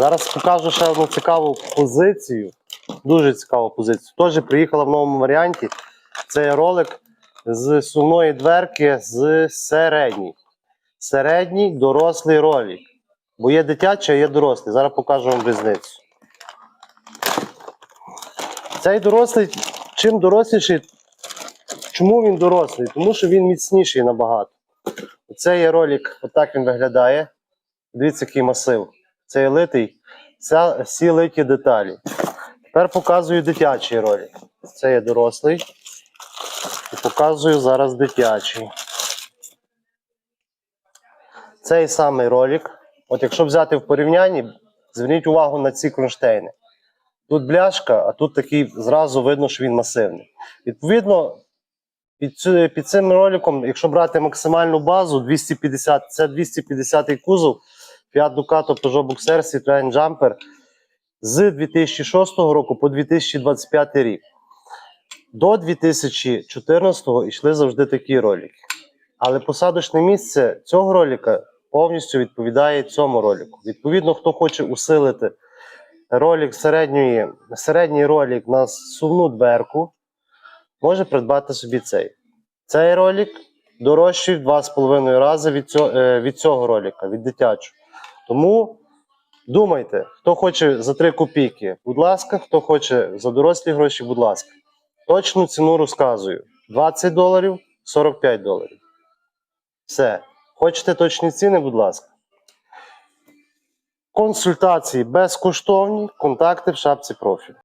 Зараз покажу ще одну цікаву позицію. Дуже цікаву позицію. Теж приїхала в новому варіанті. Це ролик з сумної дверки з середній. Середній дорослий ролик. Бо є дитячий, а є дорослий. Зараз покажу вам різницю. Цей дорослий, чим доросліший, чому він дорослий? Тому що він міцніший набагато. Це є ролик, отак він виглядає. Дивіться, який масив. Це є литий, це всі литі деталі. Тепер показую дитячий ролик. Це є дорослий. І показую зараз дитячий. Цей самий ролик. От якщо взяти в порівнянні, зверніть увагу на ці кронштейни. Тут бляшка, а тут такий зразу видно, що він масивний. Відповідно, під, під цим роликом, якщо брати максимальну базу, 250, це 250 кузов, Fiat Ducato Peugeot Boxer Citroen Jumper з 2006 року по 2025 рік. До 2014 йшли завжди такі ролики. Але посадочне місце цього ролика повністю відповідає цьому ролику. Відповідно, хто хоче усилити ролик середньої, середній ролик на сувну дверку, може придбати собі цей. Цей ролик дорожчий в 2,5 рази від цього, е, від цього ролика, від дитячого. Тому думайте, хто хоче за 3 копійки, будь ласка, хто хоче за дорослі гроші, будь ласка. Точну ціну розказую: 20 доларів, 45 доларів. Все. Хочете точні ціни, будь ласка. Консультації безкоштовні, контакти в шапці профілю.